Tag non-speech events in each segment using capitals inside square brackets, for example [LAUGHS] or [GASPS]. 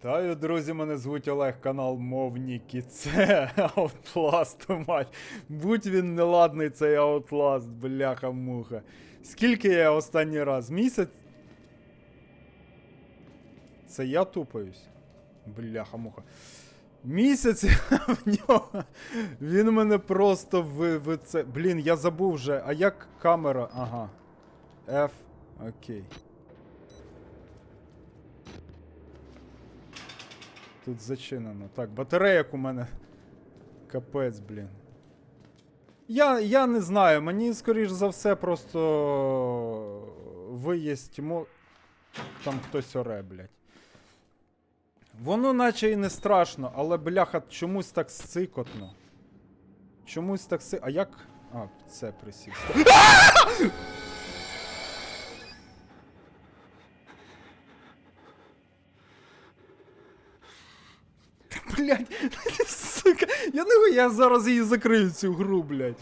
Вітаю, друзі! Мене звуть Олег, канал Мовніки. Це Outlast, [LAUGHS] мать. Будь він неладний, цей Outlast, бляха-муха. Скільки я останній раз? Місяць? Це я тупаюсь? Бляха-муха. Місяць [LAUGHS] в нього. Він мене просто в, в це. Блін, я забув вже. А як камера? Ага. F. Окей. Тут зачинено. Так, батарейок у мене. Капець, блін. Я, я не знаю, мені, скоріш за все, просто виїсть мо... Там хтось оре, блядь. Воно наче і не страшно, але бляха, чомусь так сикотно. Чомусь так си. А як. А, це присів. [LAUGHS] Блять, [LAUGHS] сука, я не я зараз її закрию цю гру, блять.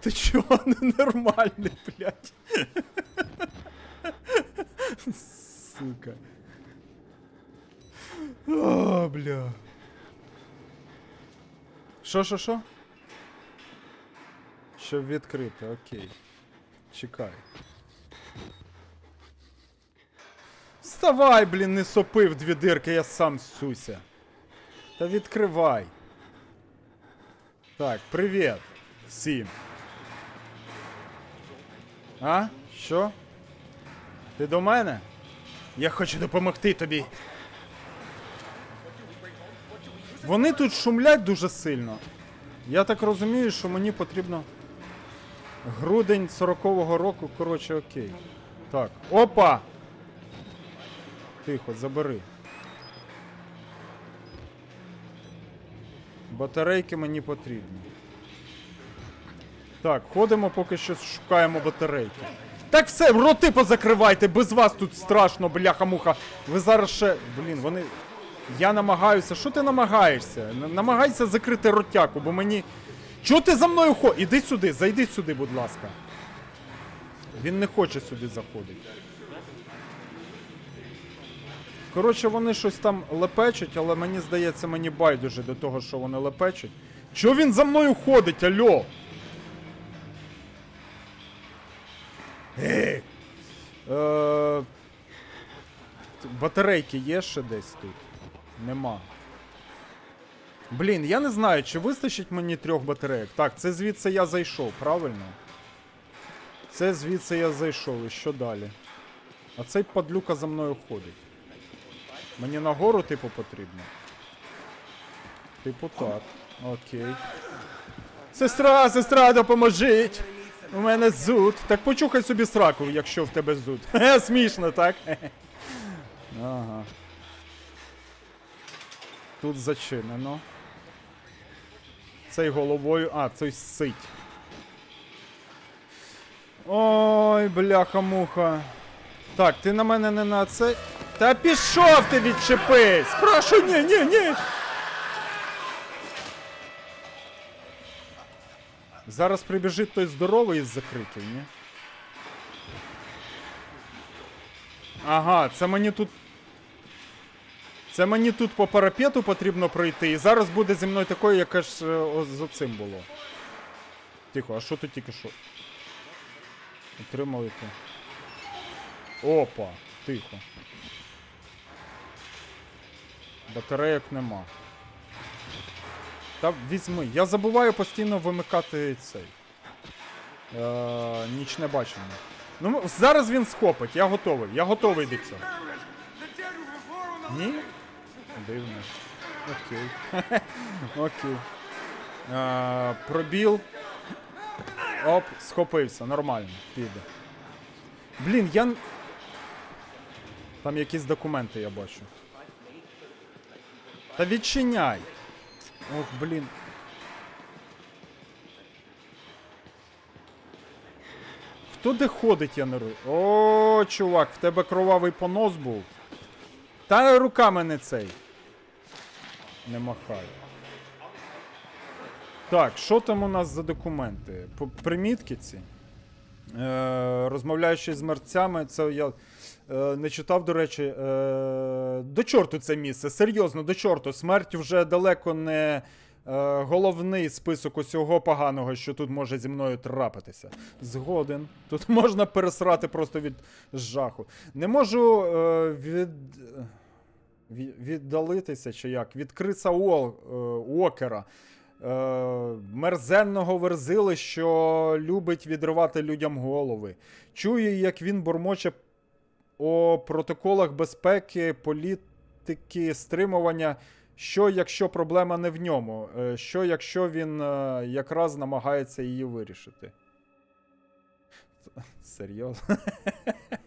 Ти чого [LAUGHS] ненормальний, блять? [LAUGHS] Сука. О, бля. Що, що, що? Щоб відкрити, окей. Чекай. Вставай, блін, не сопи в дві дирки, я сам ссуся. Та відкривай. Так, привіт. Всім. А? Що? Ти до мене? Я хочу допомогти тобі. Вони тут шумлять дуже сильно. Я так розумію, що мені потрібно. Грудень 40-го року, коротше, окей. Так. Опа! Тихо, забери. Батарейки мені потрібні. Так, ходимо, поки що шукаємо батарейки. Так все, роти позакривайте, без вас тут страшно, бляха-муха. Ви зараз ще. Блін, вони. Я намагаюся. Що ти намагаєшся? Намагайся закрити ротяку, бо мені. Чого ти за мною ходиш? Іди сюди, зайди сюди, будь ласка. Він не хоче сюди заходити. Коротше, вони щось там лепечуть, але мені здається, мені байдуже до того, що вони лепечуть. Чого він за мною ходить, альо? Е, Батарейки є ще десь тут? Нема. Блін, я не знаю, чи вистачить мені трьох батарейок. Так, це звідси я зайшов, правильно? Це звідси я зайшов, і що далі? А цей падлюка за мною ходить. Мені нагору, типу, потрібно. Типу так. Окей. Сестра, сестра, допоможіть! У мене зуд. Так почухай собі сраку, якщо в тебе зуд. [LAUGHS] Хе, смішно, так? [LAUGHS] Ага. Тут зачинено. Цей головою. А, цей сить. Ой, бляха-муха. Так, ти на мене не на це. Та пішов ти відчепись! Прошу, ні, ні, ні! Зараз прибіжить той здоровий із закритий, ні? Ага, це мені тут. Це мені тут по парапету потрібно пройти, і зараз буде зі мною такою, яке ж е, о, з оцим було. Тихо, а що тут тільки що? Отримали-то. Опа, тихо. Батарейок нема. Та візьми. Я забуваю постійно вимикати цей. Е, нічне бачення. Ну, зараз він схопить, я готовий. Я готовий до цього. Ні? Дивно. Окей. [LAUGHS] Окей. Е, пробіл. Оп, схопився, нормально, піде. Блін, я. Там якісь документи я бачу. Та відчиняй. Ох, блін. Хто де ходить, я не ру. О, чувак, в тебе кровавий понос був. Та руками не цей. Не махай. Так, що там у нас за документи? Примітки ці? Е, розмовляючи з мерцями, це я е, не читав, до речі. Е, до чорту це місце. Серйозно, до чорту. Смерть вже далеко не. Головний список усього поганого, що тут може зі мною трапитися. Згоден. Тут [LAUGHS] можна пересрати просто від жаху. Не можу від, від, віддалитися чи як? Від Криса Уол, Уокера. Е, мерзенного верзили, що любить відривати людям голови. Чую, як він бурмоче о протоколах безпеки, політики, стримування. Що, якщо проблема не в ньому? Е, Що, якщо він е, якраз намагається її вирішити? Серйозно? [LAUGHS]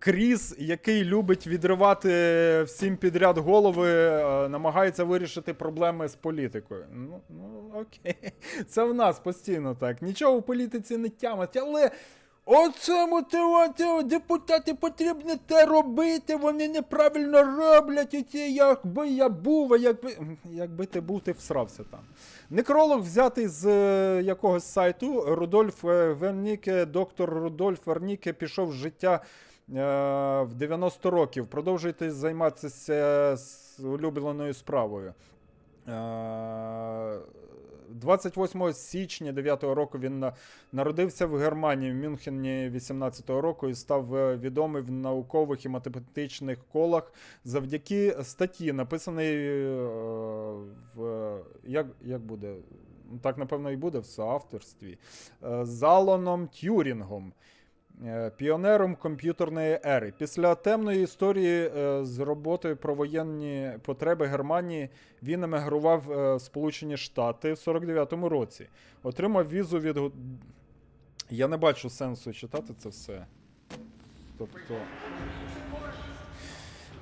Кріс, який любить відривати всім підряд голови, е, намагається вирішити проблеми з політикою. Ну, ну окей. [LAUGHS] Це в нас постійно так. Нічого в політиці не тямать, але. Оце мотивація, депутати потрібно те робити, вони неправильно роблять. Оці, якби я був, якби. Якби ти був, ти всрався там. Некролог взятий з е, якогось сайту. Рудольф е, Верніке, доктор Рудольф Верніке пішов з життя в 90 років. Продовжуйте займатися улюбленою справою. Е, 28 січня 9-го року він народився в Германії в Мюнхені 18-го року і став е, відомий в наукових і математичних колах завдяки статті, написаної е, в як, як буде? Так, напевно, і буде в соавторстві. е, з Аланом Тюрінгом. Е, Піонером комп'ютерної ери. Після темної історії е, з роботою про воєнні потреби Германії він емігрував е, в Сполучені Штати в 49-му році. Отримав візу від. Я не бачу сенсу читати це все. Тобто.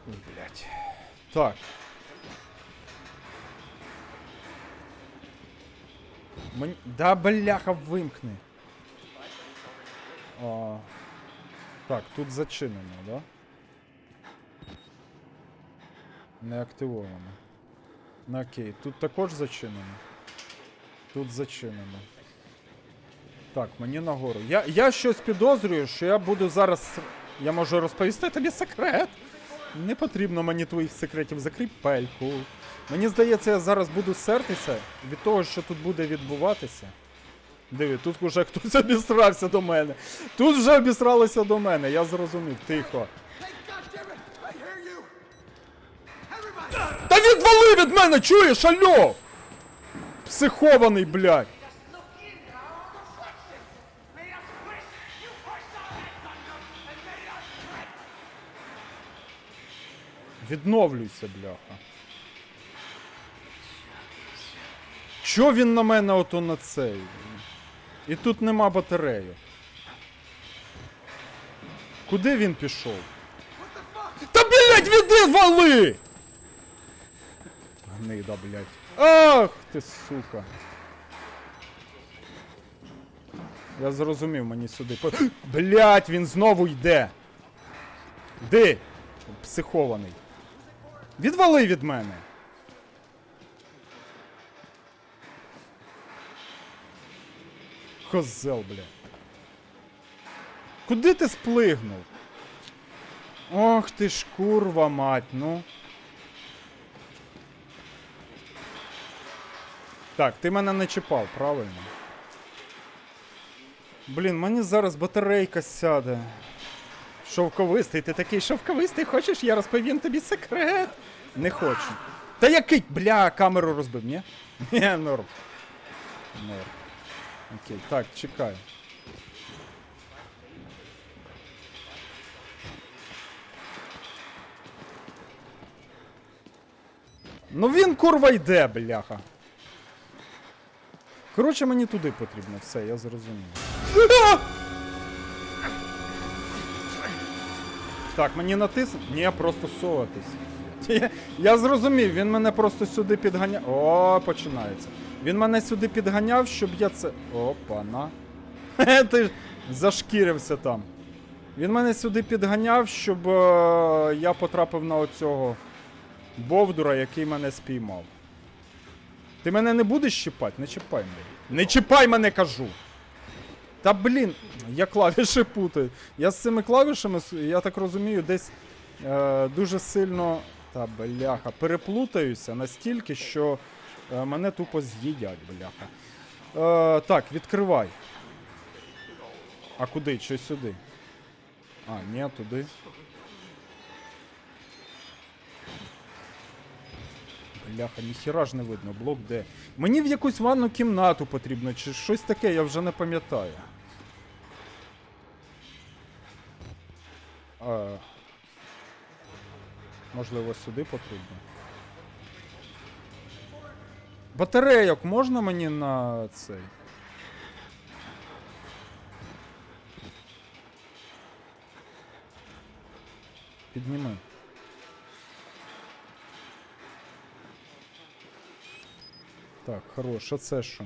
Ой. Так. Мені... Да бляха вимкни. А... Так, тут зачинено, да? Не активовано. Ну окей, тут також зачинено. Тут зачинено. Так, мені нагору. Я, я щось підозрюю, що я буду зараз. Я можу розповісти тобі секрет. Не потрібно мені твоїх секретів, закрий пельку. Мені здається, я зараз буду сертися від того, що тут буде відбуватися. Диви, тут уже хтось обісрався до мене. Тут вже обісралися до мене, я зрозумів, тихо. Та відвали від мене, чуєш, алло! Психований, блядь. Відновлюйся, бляха. Чо він на мене ото на цей? І тут нема батареї. Куди він пішов? Та блядь, віди вали! Гнида, блядь. Ах ти сука. Я зрозумів, мені сюди. [GASPS] Блядь, він знову йде. Де? Психований. Відвали від мене. Козел, бля. Куди ти сплигнув? Ох ти ж курва мать, ну. Так, ти мене не чіпав, правильно? Блін, мені зараз батарейка сяде. Шовковистий, ти такий шовковистий, хочеш, я розповім тобі секрет? Не хочу. Та який, бля, камеру розбив, ні? [LAUGHS] Ні, норм. Норм. Окей, так, чекай. Ну він курва йде, бляха. Коротше, мені туди потрібно, все, я зрозумів. Так, мені натис... Ні, просто соватись. [LAUGHS] Я, я зрозумів, він мене просто сюди підганяв. О, починається. Він мене сюди підганяв, щоб я це. Опа, на. Хе, [LAUGHS] Ти ж зашкірився там. Він мене сюди підганяв, щоб е, я потрапив на оцього Бовдура, який мене спіймав. Ти мене не будеш чіпати? Не чіпай мене. Не чіпай мене, кажу. Та блін, я клавіші путаю. Я з цими клавішами, я так розумію, десь е, дуже сильно. Та бляха, переплутаюся настільки, що мене тупо з'їдять, бляха. Е, так, відкривай. А куди? Чи сюди? А, ні, туди. Бляха, ніхіра ж не видно, блок де. Мені в якусь ванну кімнату потрібно, чи щось таке, я вже не пам'ятаю. А, можливо, сюди потрібно. Батарейок можна мені на цей? Підніми. Так, хорош, а це що?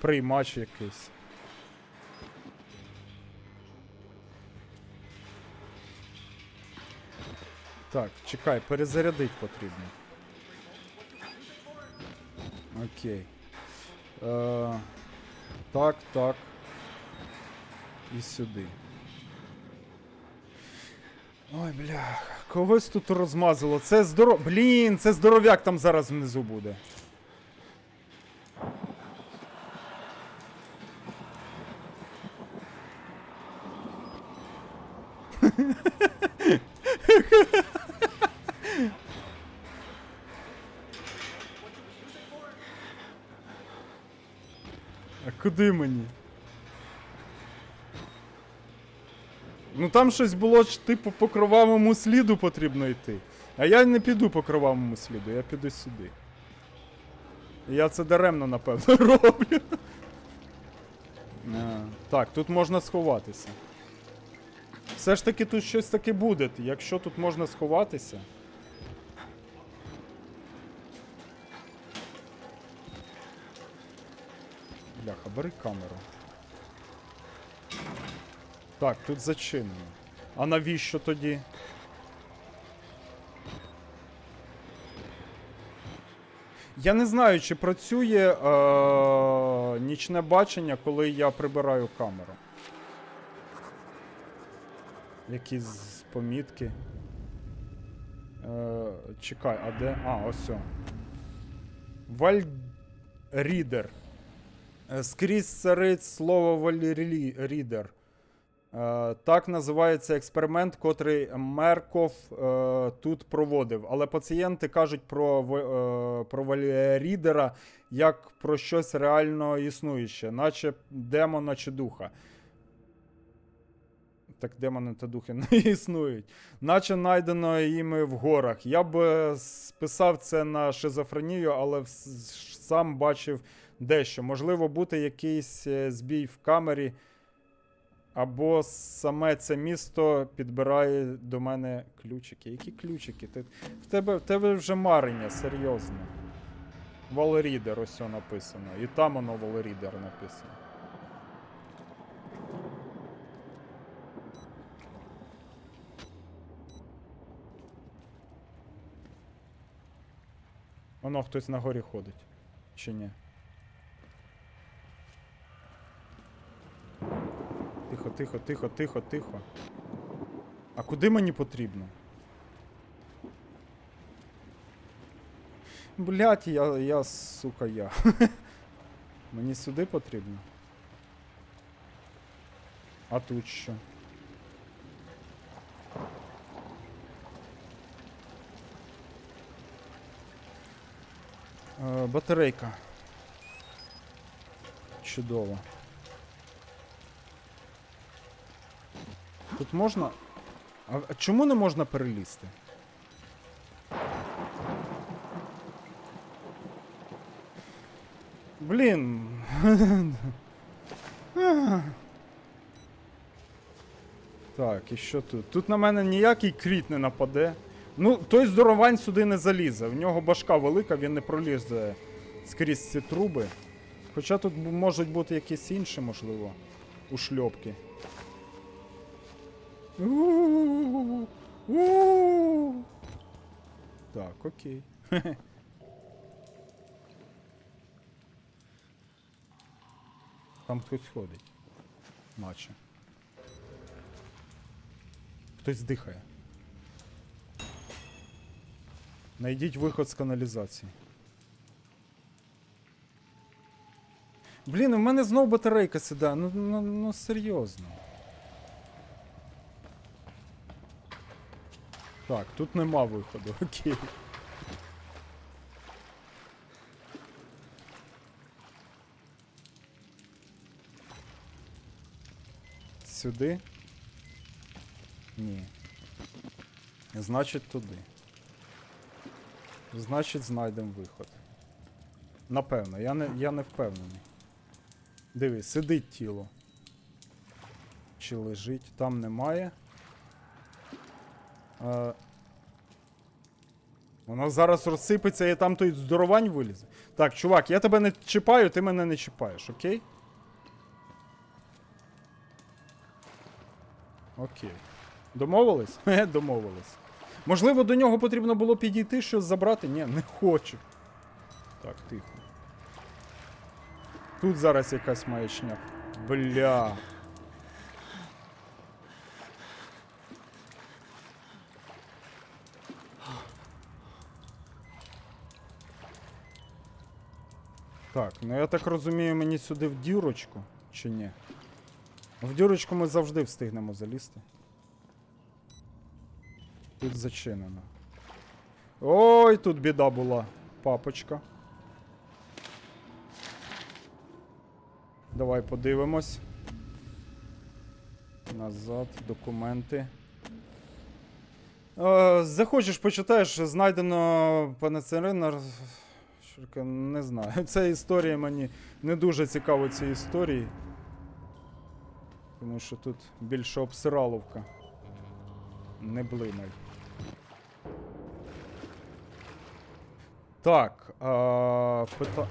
Приймач якийсь. Так, чекай, перезарядить потрібно. Окей. Е, так, так. І сюди. Ой, бля, когось тут розмазало. Це здоров... Блін, це здоров'як там зараз внизу буде. [LAUGHS] А куди мені? Ну там щось було типу по кровавому сліду потрібно йти. А я не піду по кровавому сліду, я піду сюди. Я це даремно, напевно, [LAUGHS] роблю. Так, тут можна сховатися. Все ж таки тут щось таке буде, якщо тут можна сховатися. Бляха, бери камеру. Так, тут зачинено. А навіщо тоді? Я не знаю, чи працює е- нічне бачення, коли я прибираю камеру. Якісь помітки. Е- чекай, а де? А, ось. Вальрідер. Е, Скрізь царить слово вальрідер. Е, Так називається експеримент, котрий Мерков е, тут проводив. Але пацієнти кажуть про, про валірідера як про щось реально існуюче, наче демона чи духа. Так демони та духи [LAUGHS] не існують. Наче найдено їми в горах. Я б списав це на шизофренію, але сам бачив дещо. Можливо, бути якийсь е, збій в камері. Або саме це місто підбирає до мене ключики. Які ключики? Ти, в, тебе, в тебе вже марення, серйозно. Валорідер ось о написано. І там воно Валорідер написано. Воно хтось на горі ходить. Чи ні? Тихо, тихо, тихо, тихо, тихо. А куди мені потрібно? Блять, я, я, сука, я. [LAUGHS] Мені сюди потрібно. А тут що? Е, батарейка. Чудово. Тут можна. А, чому не можна перелізти? Блін. Так, і що тут? Тут на мене ніякий кріт не нападе. Ну, той здоровань сюди не залізе. В нього башка велика, він не пролізе скрізь ці труби. Хоча тут можуть бути якісь інші, можливо, ушльопки. Так, окей. Там хтось ходить. Наче. Хтось дихає. Найдіть виход з каналізації. Блін, у мене знов батарейка сідає. Ну, ну, ну серйозно. Так, тут нема виходу, [LAUGHS] окей. Сюди? Ні. Значить туди. Значить знайдемо виход. Напевно, я не, я не впевнений. Дивись, сидить тіло. Чи лежить? Там немає. Е, воно зараз розсипеться і там той здоровань вилізе. Так, чувак, я тебе не чіпаю, ти мене не чіпаєш, окей? Окей. Домовились? Хе, [LAUGHS] домовились. Можливо, до нього потрібно було підійти, щось забрати? Ні, не хочу. Так, тихо. Тут зараз якась маячня. Бля. Так, ну я так розумію, мені сюди в дірочку, чи ні? В дірочку ми завжди встигнемо залізти. Тут зачинено. Ой, тут біда була, папочка. Давай подивимось. Назад, документи. Е, захочеш, почитаєш, знайдено панацерина. Шурка, Не знаю. [LAUGHS] Ця історія мені не дуже цікаво ці історії. Тому що тут більше обсираловка. Не блимай. Так, а, пита...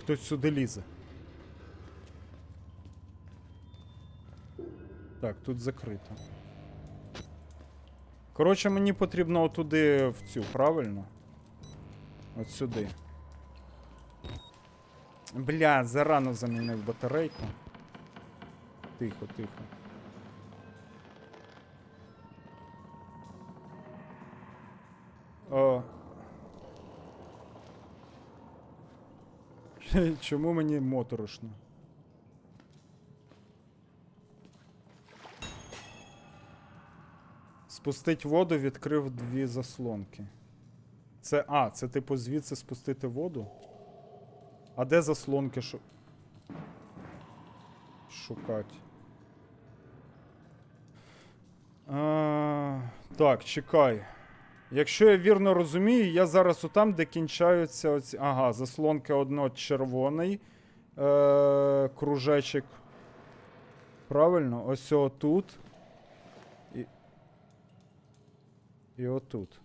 Хтось сюди лізе. Так, тут закрито. Коротше, мені потрібно отуди в цю, правильно? От сюди. Бля, зарано замінив батарейку. Тихо, тихо. О. [LAUGHS] Чому мені моторошно? Спустить воду, відкрив дві заслонки. Це. А, це типу звідси спустити воду? А де заслонки шу... шукати? А, так, чекай. Якщо я вірно розумію, я зараз отам, де кінчаються оці. Ага, заслонки одно червоний е- кружечок. Правильно? Ось отут. І. І отут.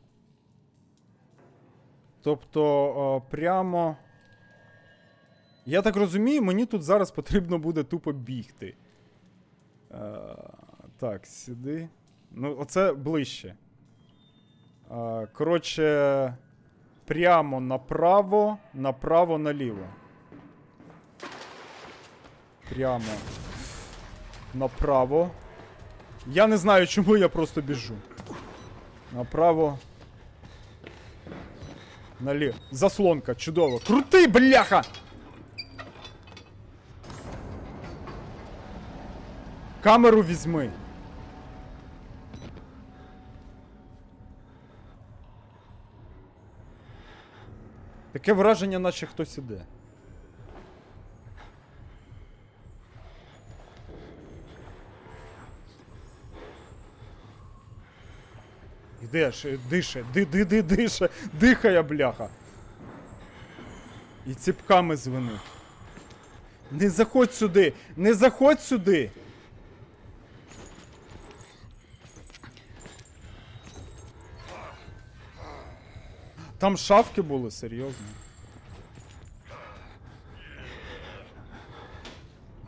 Тобто прямо. Я так розумію, мені тут зараз потрібно буде тупо бігти. Е, так, сюди. Ну, оце ближче. Е, коротше, прямо направо, направо наліво. Прямо направо. Я не знаю, чому я просто біжу. Направо. Наліво. Заслонка, чудово. Крутий, бляха! Камеру візьми. Таке враження, наче хтось іде. Ідеш, дише, ди, ди, ди, дише, дихає, бляха. І ціпками звенить. Не заходь сюди! Не заходь сюди! Там шавки були, серйозно.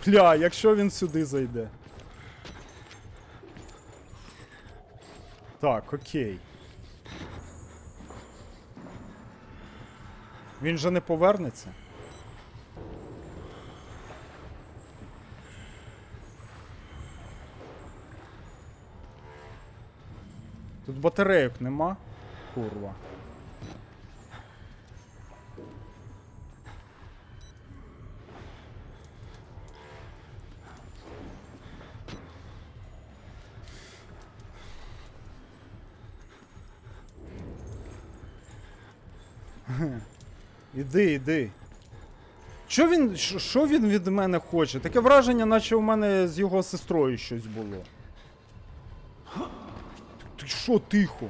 Бля, якщо він сюди зайде. Так, окей. Він же не повернеться. Тут батареїк нема, курва. Іди, іди. Що він, що- він від мене хоче? Таке враження, наче у мене з його сестрою щось було. Ти що тихо?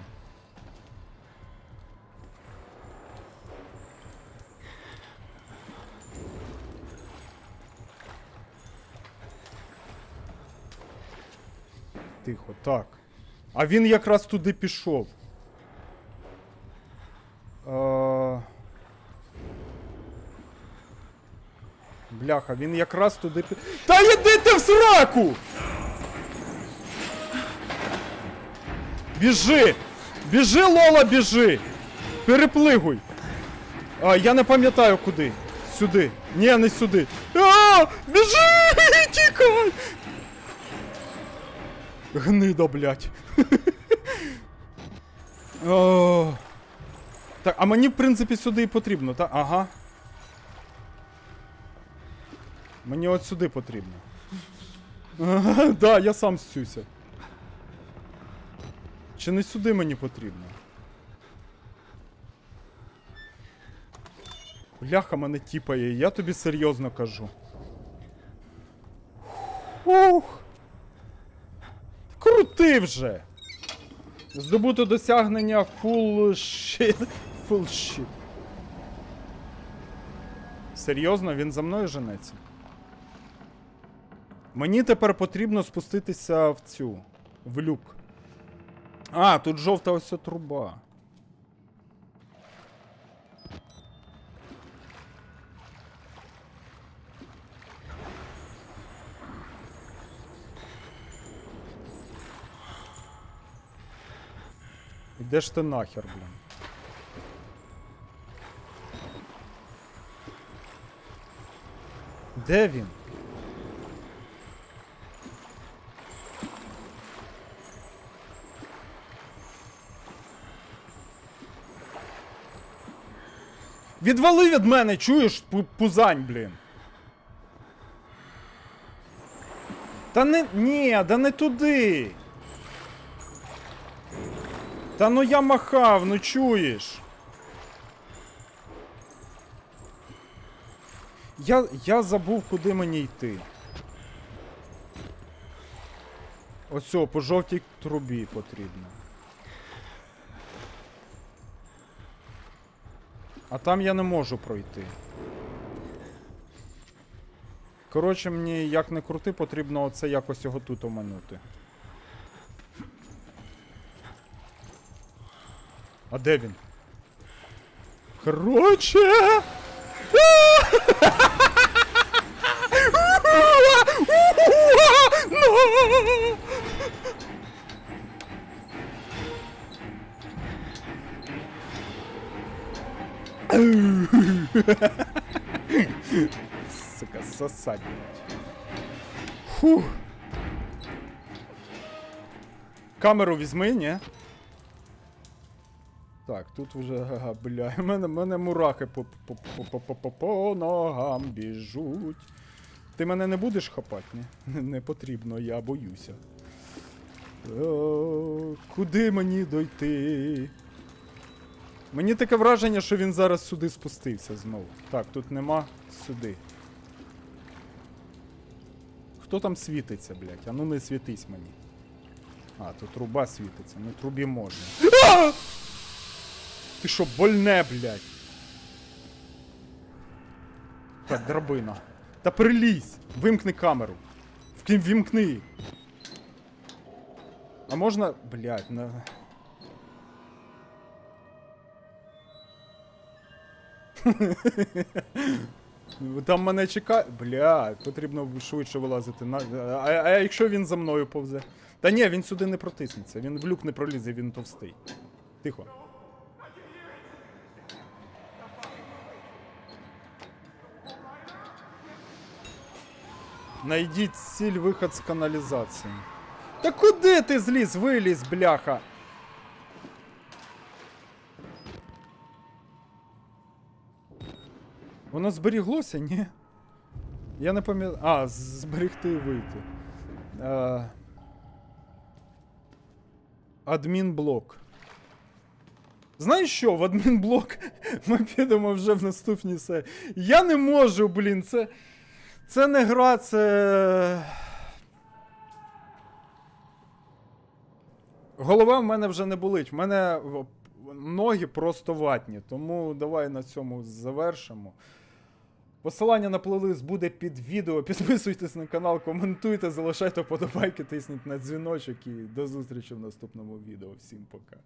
Тихо, так. А він якраз туди пішов. Е... Бляха, він якраз туди пі... Та йди ти в сраку! Біжи! Біжи, Лола, біжи! Переплигуй! А, я не пам'ятаю куди. Сюди. Ні, не сюди. А, біжи! [LAUGHS] Тікай! Гнида, блядь. [LAUGHS] О. Так, а мені, в принципі, сюди і потрібно, так? Ага. Мені от сюди потрібно. [LAUGHS] Да, я сам зцюся. Чи не сюди мені потрібно? Бляха мене тіпає, я тобі серйозно кажу. Ух. Крути вже! Здобуто досягнення full shit. Full shit. Серйозно, він за мною женеться? Мені тепер потрібно спуститися в цю. В люк. А, тут жовта ось труба. Іде ж ти нахер, блін. Де він? Відвали від мене, чуєш, пузань, блін. Та не. Ні, да не туди. Та ну я махав, ну чуєш. Я, я забув, куди мені йти. Ось по жовтій трубі потрібно. А там я не можу пройти. Коротше, мені як не крути, потрібно оце якось його тут оминути. А де він? Короче. [LAUGHS] Сука, сосать. Фух. Камеру візьми, ні? Так, тут вже, ага, бля, [LAUGHS] мене, мене мурахи по, по, ногам біжуть. Ти мене не будеш хапати, ні? Не, потрібно, я боюся. О, куди мені дойти? Мені таке враження, що він зараз сюди спустився знову. Так, тут нема сюди. Хто там світиться, блядь? А ну не світись мені. А, тут труба світиться, ну трубі можна. Ти що, больне, блядь? Так, драбина. Та прилізь! Вимкни камеру. Вкинь, вімкни. А можна. Блядь, на. [LAUGHS] Там мене чекає. Бля, потрібно швидше вилазити. На... А, а якщо він за мною повзе? Та ні, він сюди не протиснеться, він в люк не пролізе, він товстий. Тихо. Найдіть ціль виход з каналізації. Та куди ти зліз? Виліз, бляха? Воно зберіглося, ні? Я не пам'ятаю. А, зберегти і вийти. Е... Адмінблок. Знаєш що, в адмінблок [LAUGHS] ми підемо вже в наступній серії. Я не можу, блін, це. Це не гра, це. Голова в мене вже не болить. В мене ноги просто ватні. Тому давай на цьому завершимо. Посилання на плейлист буде під відео. [LAUGHS] Підписуйтесь на канал, коментуйте, залишайте вподобайки, тисніть на дзвіночок і до зустрічі в наступному відео. Всім пока.